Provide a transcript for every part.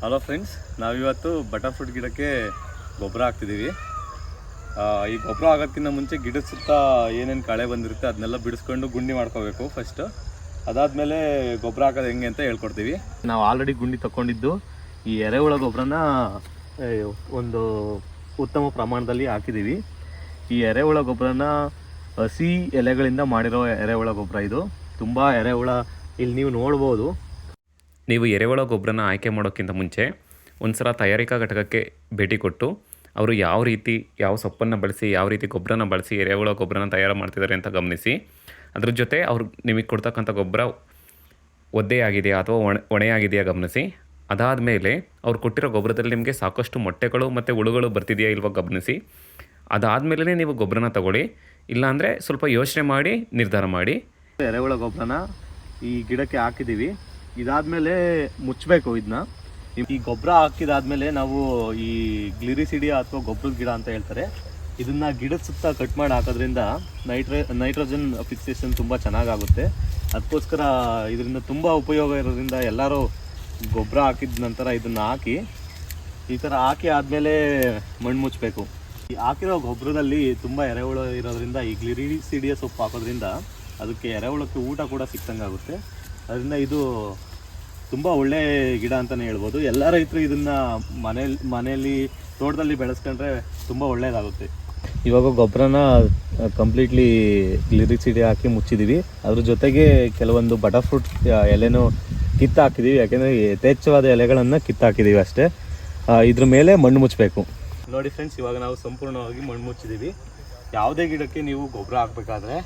Hello friends ನಾವಿವತ್ತು butter fruit ಗಿಡಕ್ಕೆ ಗೊಬ್ಬರ ಹಾಕ್ತಿದ್ದೀವಿ. ಈ ಗೊಬ್ಬರ ಆಗೋದಕ್ಕಿಂತ ಮುಂಚೆ ಗಿಡದ ಸುತ್ತ ಏನೇನು ಕಳೆ ಬಂದಿರುತ್ತೆ ಅದನ್ನೆಲ್ಲ ಬಿಡಿಸ್ಕೊಂಡು ಗುಂಡಿ ಮಾಡ್ಕೋಬೇಕು ಫಸ್ಟು ಅದಾದಮೇಲೆ ಗೊಬ್ಬರ ಹಾಕೋದು ಹೆಂಗೆ ಅಂತ ಹೇಳ್ಕೊಡ್ತೀವಿ. ನಾವು ಆಲ್ರೆಡಿ ಗುಂಡಿ ತಗೊಂಡಿದ್ದು ಈ ಎರೆಹುಳ ಗೊಬ್ಬರನ ಒಂದು ಉತ್ತಮ ಪ್ರಮಾಣದಲ್ಲಿ ಹಾಕಿದ್ದೀವಿ. ಈ ಎರೆಹುಳ ಗೊಬ್ಬರನ ಹಸಿ ಎಲೆಗಳಿಂದ ಮಾಡಿರೋ ಎರೆಹುಳ ಗೊಬ್ಬರ ಇದು. ತುಂಬ ಎರೆಹುಳ ಇಲ್ಲಿ ನೀವು ನೋಡ್ಬೋದು. ನೀವು ಎರೆಹುಳ ಗೊಬ್ಬರನ ಆಯ್ಕೆ ಮಾಡೋಕ್ಕಿಂತ ಮುಂಚೆ ಒಂದು ಸಲ ತಯಾರಿಕಾ ಘಟಕಕ್ಕೆ ಭೇಟಿ ಕೊಟ್ಟು ಅವರು ಯಾವ ರೀತಿ, ಯಾವ ಸೊಪ್ಪನ್ನು ಬಳಸಿ, ಯಾವ ರೀತಿ ಗೊಬ್ಬರನ ಬಳಸಿ ಎರೆಹುಳ ಗೊಬ್ಬರನ ತಯಾರು ಮಾಡ್ತಿದ್ದಾರೆ ಅಂತ ಗಮನಿಸಿ, ಅದ್ರ ಜೊತೆ ಅವ್ರು ನಿಮಗೆ ಕೊಡ್ತಕ್ಕಂಥ ಗೊಬ್ಬರ ಒದ್ದೆಯಾಗಿದೆಯಾ ಅಥವಾ ಒಣ, ಒಣೆಯಾಗಿದೆಯಾ ಗಮನಿಸಿ, ಅದಾದ ಮೇಲೆ ಅವ್ರು ಕೊಟ್ಟಿರೋ ಗೊಬ್ಬರದಲ್ಲಿ ನಿಮಗೆ ಸಾಕಷ್ಟು ಮೊಟ್ಟೆಗಳು ಮತ್ತು ಹುಳುಗಳು ಬರ್ತಿದೆಯಾ ಇಲ್ವ ಗಮನಿಸಿ ಅದಾದಮೇಲೆ ನೀವು ಗೊಬ್ಬರನ ತಗೊಳ್ಳಿ, ಇಲ್ಲಾಂದರೆ ಸ್ವಲ್ಪ ಯೋಚನೆ ಮಾಡಿ, ನಿರ್ಧಾರ ಮಾಡಿ. ಎರೆಹುಳ ಗೊಬ್ಬರನ ಈ ಗಿಡಕ್ಕೆ ಹಾಕಿದ್ದೀವಿ. ಇದಾದ್ಮೇಲೆ ಮುಚ್ಚಬೇಕು ಇದನ್ನ ಈ ಗೊಬ್ಬರ ಹಾಕಿದಾದ್ಮೇಲೆ ನಾವು ಈ ಗ್ಲಿರಿಸಿಡಿಯ ಅಥವಾ ಗೊಬ್ಬರದ ಗಿಡ ಅಂತ ಹೇಳ್ತಾರೆ, ಇದನ್ನ ಗಿಡದ ಸುತ್ತ ಕಟ್ ಮಾಡಿ ಹಾಕೋದ್ರಿಂದ ನೈಟ್ರೇ, ನೈಟ್ರೋಜನ್ ಫಿಕ್ಸೇಷನ್ ತುಂಬ ಚೆನ್ನಾಗಾಗುತ್ತೆ. ಅದಕ್ಕೋಸ್ಕರ ಇದರಿಂದ ತುಂಬ ಉಪಯೋಗ ಇರೋದ್ರಿಂದ ಎಲ್ಲರೂ ಗೊಬ್ಬರ ಹಾಕಿದ ನಂತರ ಇದನ್ನ ಹಾಕಿ, ಈ ಥರ ಹಾಕಿ ಆದಮೇಲೆ ಮಣ್ಣು ಮುಚ್ಚಬೇಕು ಈ ಹಾಕಿರೋ ಗೊಬ್ಬರದಲ್ಲಿ ತುಂಬ ಎರೆಹುಳು ಇರೋದ್ರಿಂದ, ಈ ಗ್ಲಿರಿಸಿಡಿಯ ಸೊಪ್ಪು ಹಾಕೋದ್ರಿಂದ ಅದಕ್ಕೆ ಎರೆಹುಳಕ್ಕೆ ಊಟ ಕೂಡ ಸಿಕ್ತಂಗಾಗುತ್ತೆ ಅದರಿಂದ ಇದು ತುಂಬ ಒಳ್ಳೆ ಗಿಡ ಅಂತಲೇ ಹೇಳ್ಬೋದು. ಎಲ್ಲ ರೈತರು ಇದನ್ನು ಮನೇಲಿ ಮನೆಯಲ್ಲಿ ತೋಟದಲ್ಲಿ ಬೆಳೆಸ್ಕೊಂಡ್ರೆ ತುಂಬ ಒಳ್ಳೆಯದಾಗುತ್ತೆ ಇವಾಗ ಗೊಬ್ಬರನ ಕಂಪ್ಲೀಟ್ಲಿ ಗ್ಲಿರಿಸಿಡಿ ಹಾಕಿ ಮುಚ್ಚಿದ್ದೀವಿ ಅದ್ರ ಜೊತೆಗೆ ಕೆಲವೊಂದು ಬಟರ್ ಫ್ರೂಟ್ ಎಲೆನೂ ಕಿತ್ತು ಹಾಕಿದ್ದೀವಿ ಯಾಕೆಂದರೆ ಯಥೇಚ್ಛವಾದ ಎಲೆಗಳನ್ನು ಕಿತ್ತು ಹಾಕಿದ್ದೀವಿ ಅಷ್ಟೇ ಇದ್ರ ಮೇಲೆ ಮಣ್ಣು ಮುಚ್ಚಬೇಕು ನೋಡಿ ಫ್ರೆಂಡ್ಸ್ ಇವಾಗ ನಾವು ಸಂಪೂರ್ಣವಾಗಿ ಮಣ್ಣು ಮುಚ್ಚಿದ್ದೀವಿ ಯಾವುದೇ ಗಿಡಕ್ಕೆ ನೀವು ಗೊಬ್ಬರ ಹಾಕಬೇಕಾದ್ರೆ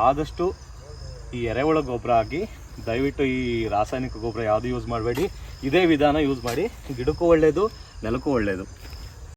ಆದಷ್ಟು ಈ ಎರೆಹುಳ ಗೊಬ್ಬರ ಹಾಕಿ ದಯವಿಟ್ಟು ಈ ರಾಸಾಯನಿಕ ಗೊಬ್ಬರ ಯಾವುದು ಯೂಸ್ ಮಾಡಬೇಡಿ. ಇದೇ ವಿಧಾನ ಯೂಸ್ ಮಾಡಿ, ಗಿಡಕ್ಕೂ ಒಳ್ಳೆಯದು ನೆಲಕ್ಕೂ ಒಳ್ಳೆಯದು